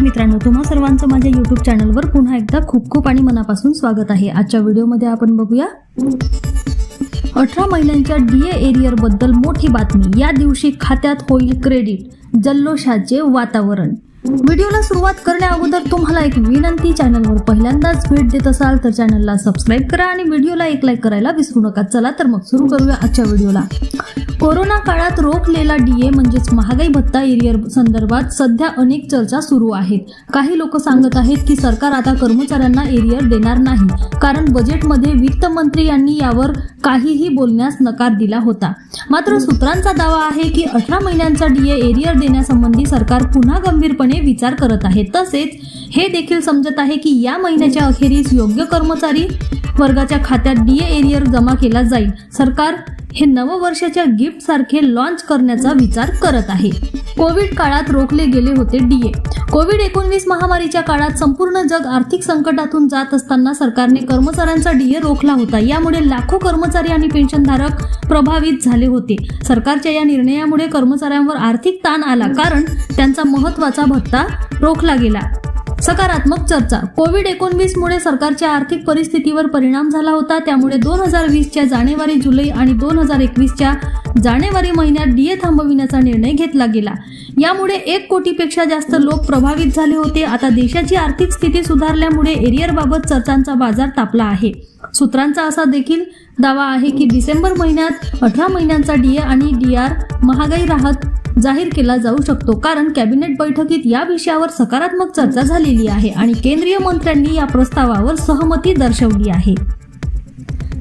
मित्रांनो तुम्हा सर्वांचं माझ्या युट्यूब चॅनलवर पुन्हा एकदा खूप खूप आणि मनापासून स्वागत आहे. आजच्या व्हिडिओमध्ये आपण बघूया अठरा महिन्यांच्या डीए एरियरबद्दल मोठी बातमी. या दिवशी खात्यात होईल क्रेडिट जल्लोषाचे वातावरण. व्हिडिओला सुरुवात करण्या अगोदर तुम्हाला एक विनंती चॅनलवर पहिल्यांदाच भेट देत असाल तर चॅनलला सबस्क्राईब करा आणि व्हिडिओला एक लाईक करायला विसरू नका. चला तर मग सुरू करूया आजच्या व्हिडिओला. कोरोना काळात रोखलेला डीए म्हणजेच महागाई भत्ता एरियर संदर्भात सध्या अनेक चर्चा सुरू आहेत. काही लोक सांगत आहेत की सरकार आता कर्मचाऱ्यांना एरियर देणार नाही कारण बजेटमध्ये वित्त मंत्री यांनी यावर काहीही बोलण्यास नकार दिला होता. मात्र सूत्रांचा दावा आहे की अठरा महिन्यांचा डीए एरियर देण्यासंबंधी सरकार पुन्हा गंभीरपणे विचार करत आहे. तसेच हे देखील समजत आहे की या महिन्याच्या अखेरीस योग्य कर्मचारी वर्गाच्या खात्यात डीए एरियर जमा केला जाईल. सरकार हे नववर्षाच्या गिफ्ट सारखे लॉन्च करण्याचा विचार करत आहे. कोविड काळात रोखले गेले होते डीए कोविड एकोणवीस महामारीच्या काळात संपूर्ण जग आर्थिक संकटातून जात असताना सरकारने कर्मचाऱ्यांचा डीए रोखला होता. यामुळे लाखो कर्मचारी आणि पेन्शनधारक प्रभावित झाले होते. सरकारच्या या निर्णयामुळे कर्मचाऱ्यांवर आर्थिक ताण आला कारण त्यांचा महत्त्वाचा भत्ता रोखला गेला. सकारात्मक चर्चा. कोविड एकोणवीस मुळे सरकारच्या आर्थिक परिस्थितीवर परिणाम झाला होता. त्यामुळे दोन हजार वीसच्या जानेवारी जुलै आणि दोन हजार एकवीसच्या जानेवारी महिन्यात डीए थांबविण्याचा निर्णय घेतला गेला. यामुळे एक कोटीपेक्षा जास्त लोक प्रभावित झाले होते. आता देशाची आर्थिक स्थिती सुधारल्यामुळे एरियरबाबत चर्चांचा बाजार तापला आहे. सूत्रांचा असा देखील दावा आहे की डिसेंबर महिन्यात अठरा महिन्यांचा डीए आणि डीआर महागाई राहत जाहीर केला जाऊ शकतो. कारण कॅबिनेट बैठकीत या विषयावर सकारात्मक चर्चा झालेली आहे आणि केंद्रीय मंत्र्यांनी या प्रस्तावावर सहमती दर्शवली आहे.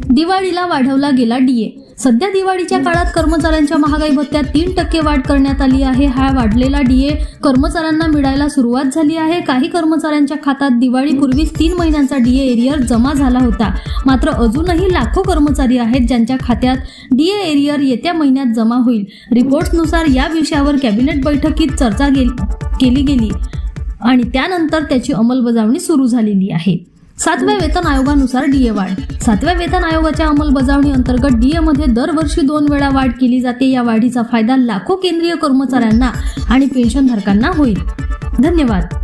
दिवाळीला वाढवला गेला डीए सध्या दिवाळीच्या काळात कर्मचाऱ्यांच्या महागाई भत्त्यात तीन टक्के वाढ करण्यात आली आहे. हा वाढलेला डीए कर्मचाऱ्यांना मिळायला सुरुवात झाली आहे. काही कर्मचाऱ्यांच्या खात्यात दिवाळीपूर्वीच तीन महिन्यांचा डीए एरियर जमा झाला होता. मात्र अजूनही लाखो कर्मचारी आहेत ज्यांच्या खात्यात डीए एरियर येत्या महिन्यात जमा होईल. रिपोर्ट्सनुसार या विषयावर कॅबिनेट बैठकीत चर्चा गेली केली गेली आणि त्यानंतर त्याची अंमलबजावणी सुरू झालेली आहे. सातव्या वेतन आयोगानुसार डीए वाढ. सातव्या वेतन आयोगाच्या अंमलबजावणी अंतर्गत डीए मध्ये दरवर्षी दोन वेळा वाढ केली जाते. या वाढीचा फायदा लाखो केंद्रीय कर्मचाऱ्यांना आणि पेन्शनधारकांना होईल. धन्यवाद.